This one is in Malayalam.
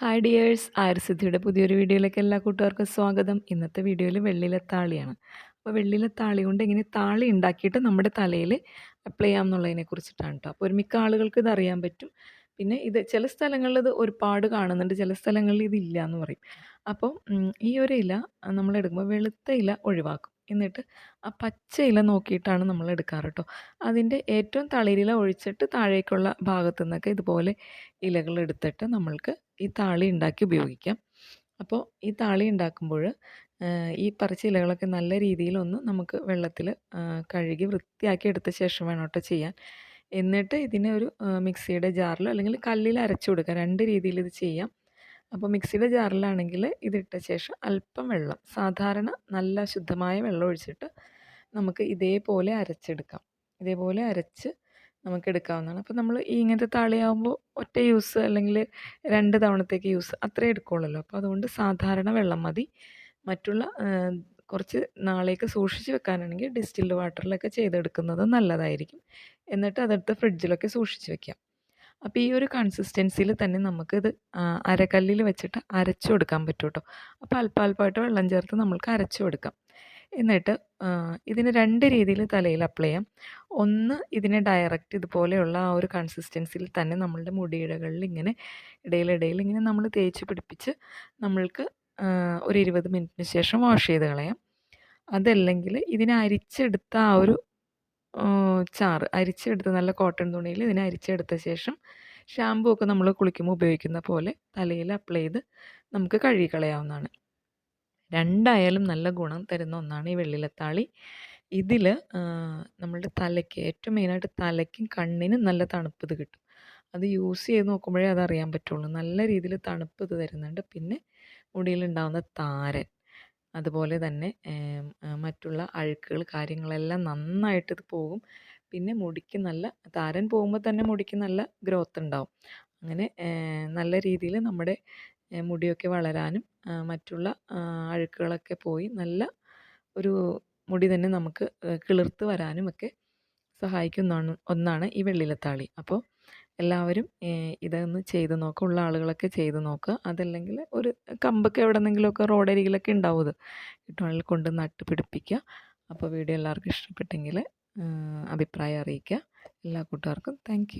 ഹായ് ഡിയേഴ്സ് ആയുർസിദ്ധിയുടെ പുതിയൊരു വീഡിയോയിലേക്ക് എല്ലാ കൂട്ടുകാർക്കും സ്വാഗതം. ഇന്നത്തെ വീഡിയോയിൽ വെള്ളിയിലെ താളിയാണ്. അപ്പോൾ വെള്ളിയിലെ താളി കൊണ്ട് എങ്ങനെ താളി ഉണ്ടാക്കിയിട്ട് നമ്മുടെ തലയിൽ അപ്ലൈ ചെയ്യാം എന്നുള്ളതിനെ കുറിച്ചിട്ടാണ് കേട്ടോ അപ്പോൾ ഒരുമിക്ക ആളുകൾക്ക് ഇത് അറിയാൻ പറ്റും. പിന്നെ ഇത് ചില സ്ഥലങ്ങളിൽ ഇത് ഒരുപാട് കാണുന്നുണ്ട് ചില സ്ഥലങ്ങളിൽ ഇതില്ല എന്ന് പറയും. അപ്പോൾ ഈ ഒരു ഇല നമ്മൾ എടുക്കുമ്പോൾ വെളുത്ത ഇല ഒഴിവാക്കും. എന്നിട്ട് ആ പച്ച ഇല നോക്കിയിട്ടാണ് നമ്മൾ എടുക്കാറ് കേട്ടോ അതിന്റെ ഏറ്റവും തളിരില ഒഴിച്ചിട്ട് താഴേക്കുള്ള ഭാഗത്തു നിന്നൊക്കെ ഇതുപോലെ ഇലകൾ എടുത്തിട്ട് നമ്മൾക്ക് ഈ താളി ഉണ്ടാക്കി ഉപയോഗിക്കാം. അപ്പോൾ ഈ താളി ഉണ്ടാക്കുമ്പോൾ ഈ പറിച്ച ഇലകളൊക്കെ നല്ല രീതിയിലൊന്ന് നമുക്ക് വെള്ളത്തിൽ കഴുകി വൃത്തിയാക്കി എടുത്ത ശേഷം വേണം കേട്ടോ ചെയ്യാൻ. എന്നിട്ട് ഇതിനെ ഒരു മിക്സിയുടെ ജാറിലോ അല്ലെങ്കിൽ കല്ലിൽ അരച്ചു കൊടുക്കുക രണ്ട് രീതിയിൽ ഇത് ചെയ്യാം. അപ്പോൾ മിക്സിയുടെ ജാറിലാണെങ്കിൽ ഇതിട്ട ശേഷം അല്പം വെള്ളം സാധാരണ നല്ല ശുദ്ധമായ വെള്ളം ഒഴിച്ചിട്ട് നമുക്ക് ഇതേപോലെ അരച്ചെടുക്കാം. ഇതേപോലെ അരച്ച് നമുക്ക് എടുക്കാവുന്നതാണ്. അപ്പോൾ നമ്മൾ ഈ ഇങ്ങനത്തെ താളിയാവുമ്പോൾ ഒറ്റ യൂസ് അല്ലെങ്കിൽ രണ്ട് തവണത്തേക്ക് യൂസ് അത്രേ എടുക്കുകയുള്ളല്ലോ അപ്പോൾ അതുകൊണ്ട് സാധാരണ വെള്ളം മതി. മറ്റുള്ള കുറച്ച് നാളേക്ക് സൂക്ഷിച്ച് വെക്കാനാണെങ്കിൽ ഡിസ്റ്റിൽഡ് വാട്ടറിലൊക്കെ ചെയ്തെടുക്കുന്നത് നല്ലതായിരിക്കും. എന്നിട്ട് അതെടുത്ത് ഫ്രിഡ്ജിലൊക്കെ സൂക്ഷിച്ച് വെക്കാം. അപ്പോൾ ഈ ഒരു കൺസിസ്റ്റൻസിയിൽ തന്നെ നമുക്കിത് അരക്കല്ലിൽ വെച്ചിട്ട് അരച്ചു കൊടുക്കാൻ പറ്റും കേട്ടോ അപ്പോൾ അല്പാൽപ്പമായിട്ട് വെള്ളം ചേർത്ത് നമ്മൾക്ക് അരച്ചു കൊടുക്കാം. എന്നിട്ട് ഇതിന് രണ്ട് രീതിയിൽ തലയിൽ അപ്ലൈ ചെയ്യാം. ഒന്ന് ഇതിനെ ഡയറക്റ്റ് ഇതുപോലെയുള്ള ആ ഒരു കൺസിസ്റ്റൻസിയിൽ തന്നെ നമ്മളുടെ മുടിയിടകളിൽ ഇങ്ങനെ ഇടയിലിടയിൽ ഇങ്ങനെ നമ്മൾ തേച്ച് പിടിപ്പിച്ച് നമ്മൾക്ക് ഒരു ഇരുപത് മിനിറ്റിന് ശേഷം വാഷ് ചെയ്ത് കളയാം. അതല്ലെങ്കിൽ ഇതിനെ അരിച്ചെടുത്ത ആ ഒരു ചാറ് അരിച്ചെടുത്ത് നല്ല കോട്ടൺ തുണിയിൽ ഇതിനെ അരിച്ചെടുത്ത ശേഷം ഷാമ്പൂ ഒക്കെ നമ്മൾ കുളിക്കുമ്പോൾ ഉപയോഗിക്കുന്ന പോലെ തലയിൽ അപ്ലൈ ചെയ്ത് നമുക്ക് കഴുകിക്കളയാവുന്നതാണ്. രണ്ടായാലും നല്ല ഗുണം തരുന്ന ഒന്നാണ് ഈ വെള്ളിലത്താളി. ഇതിൽ നമ്മളുടെ തലയ്ക്ക് ഏറ്റവും മെയിനായിട്ട് തലയ്ക്കും കണ്ണിനും നല്ല തണുപ്പ് ഇത് കിട്ടും. അത് യൂസ് ചെയ്ത് നോക്കുമ്പോഴേ അതറിയാൻ പറ്റുള്ളൂ. നല്ല രീതിയിൽ തണുപ്പ് ഇത് തരുന്നുണ്ട്. പിന്നെ മുടിയിലുണ്ടാകുന്ന താരൻ. അതുപോലെ തന്നെ മറ്റുള്ള അഴുക്കുകൾ കാര്യങ്ങളെല്ലാം നന്നായിട്ട് ഇത് പോകും. പിന്നെ മുടിക്ക് നല്ല താരൻ പോകുമ്പോൾ തന്നെ മുടിക്ക് നല്ല ഗ്രോത്ത് ഉണ്ടാവും. അങ്ങനെ നല്ല രീതിയിൽ നമ്മുടെ മുടിയൊക്കെ വളരാനും മറ്റുള്ള അഴുക്കുകളൊക്കെ പോയി നല്ല ഒരു മുടി തന്നെ നമുക്ക് കിളിർത്ത് വരാനും ഒക്കെ സഹായിക്കുന്ന ഒന്നാണ് ഈ വെള്ളിലത്താളി അപ്പോൾ എല്ലാവരും ഇതൊന്ന് ചെയ്ത് നോക്കുക ഉള്ള ആളുകളൊക്കെ ചെയ്ത് നോക്കുക അതല്ലെങ്കിൽ ഒരു കമ്പൊക്കെ എവിടെന്നെങ്കിലുമൊക്കെ റോഡരികിലൊക്കെ ഉണ്ടാവും ഇത് കിട്ടുവാണെങ്കിൽ കൊണ്ട് നട്ട് പിടിപ്പിക്കുക. അപ്പോൾ വീഡിയോ എല്ലാവർക്കും ഇഷ്ടപ്പെട്ടെങ്കിൽ അഭിപ്രായം അറിയിക്കുക. എല്ലാ കൂട്ടുകാർക്കും താങ്ക്